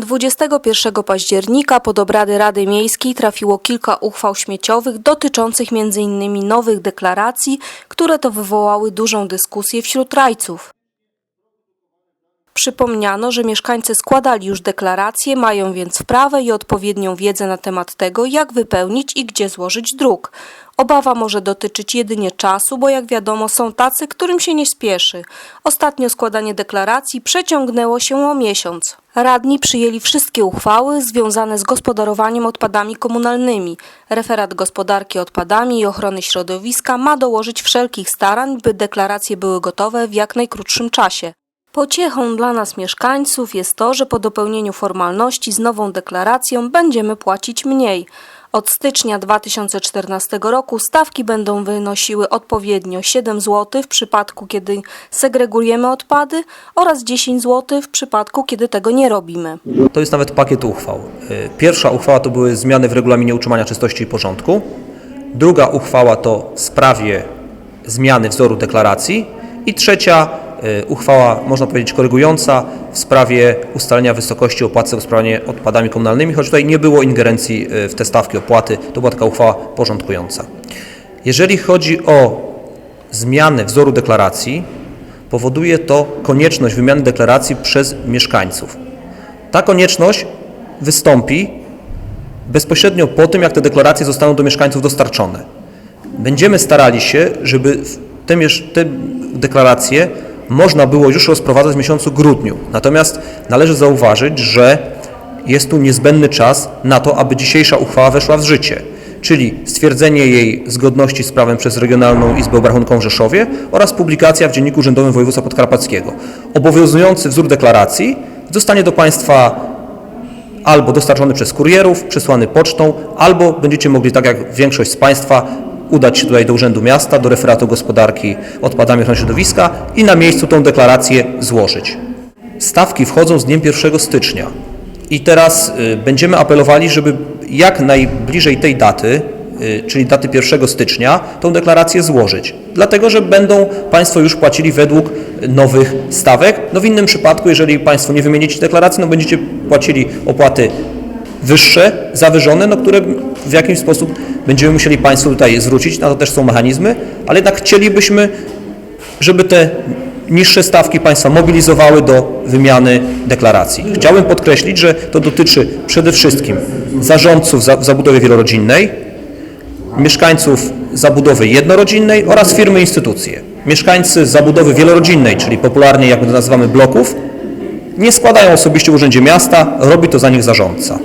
21 października pod obrady Rady Miejskiej trafiło kilka uchwał śmieciowych dotyczących m.in. nowych deklaracji, które to wywołały dużą dyskusję wśród rajców. Przypomniano, że mieszkańcy składali już deklaracje, mają więc wprawę i odpowiednią wiedzę na temat tego, jak wypełnić i gdzie złożyć druk. Obawa może dotyczyć jedynie czasu, bo jak wiadomo są tacy, którym się nie spieszy. Ostatnio składanie deklaracji przeciągnęło się o miesiąc. Radni przyjęli wszystkie uchwały związane z gospodarowaniem odpadami komunalnymi. Referat gospodarki odpadami i ochrony środowiska ma dołożyć wszelkich starań, by deklaracje były gotowe w jak najkrótszym czasie. Pociechą dla nas mieszkańców jest to, że po dopełnieniu formalności z nową deklaracją będziemy płacić mniej. Od stycznia 2014 roku stawki będą wynosiły odpowiednio 7 zł w przypadku, kiedy segregujemy odpady oraz 10 zł w przypadku, kiedy tego nie robimy. To jest nawet pakiet uchwał. Y, Pierwsza uchwała to były zmiany w regulaminie utrzymania czystości i porządku. Druga uchwała to w sprawie zmiany wzoru deklaracji. I trzecia uchwała, można powiedzieć, korygująca w sprawie ustalenia wysokości opłaty za gospodarowanie odpadami komunalnymi, choć tutaj nie było ingerencji y, w te stawki opłaty, to była taka uchwała porządkująca. Jeżeli chodzi o zmianę wzoru deklaracji, powoduje to konieczność wymiany deklaracji przez mieszkańców. Ta konieczność wystąpi bezpośrednio po tym, jak te deklaracje zostaną do mieszkańców dostarczone. Będziemy starali się, żeby te, te deklaracje można było już rozprowadzać w miesiącu grudniu. Natomiast należy zauważyć, że jest tu niezbędny czas na to, aby dzisiejsza uchwała weszła w życie, czyli stwierdzenie jej zgodności z prawem przez Regionalną Izbę Obrachunkową w Rzeszowie oraz publikacja w Dzienniku Urzędowym Województwa Podkarpackiego. Obowiązujący wzór deklaracji zostanie do Państwa albo dostarczony przez kurierów, przesłany pocztą, albo będziecie mogli, tak jak większość z Państwa, udać się tutaj do Urzędu Miasta, do referatu gospodarki odpadami ochrony środowiska i na miejscu tą deklarację złożyć. Stawki wchodzą z dniem 1 stycznia i teraz y, będziemy apelowali, żeby jak najbliżej tej daty, y, czyli daty 1 stycznia, tą deklarację złożyć. Dlatego, że będą Państwo już płacili według nowych stawek. No w innym przypadku, jeżeli Państwo nie wymienicie deklaracji, no będziecie płacili opłaty wyższe, zawyżone, no które w jakimś sposób będziemy musieli Państwu tutaj zwrócić, na to też są mechanizmy, ale jednak chcielibyśmy, żeby te niższe stawki Państwa mobilizowały do wymiany deklaracji. Chciałbym podkreślić, że to dotyczy przede wszystkim zarządców za- w zabudowie wielorodzinnej, mieszkańców zabudowy jednorodzinnej oraz firmy instytucje. Mieszkańcy zabudowy wielorodzinnej, czyli popularnie jak my to nazywamy bloków, nie składają osobiście w Urzędzie Miasta, robi to za nich zarządca.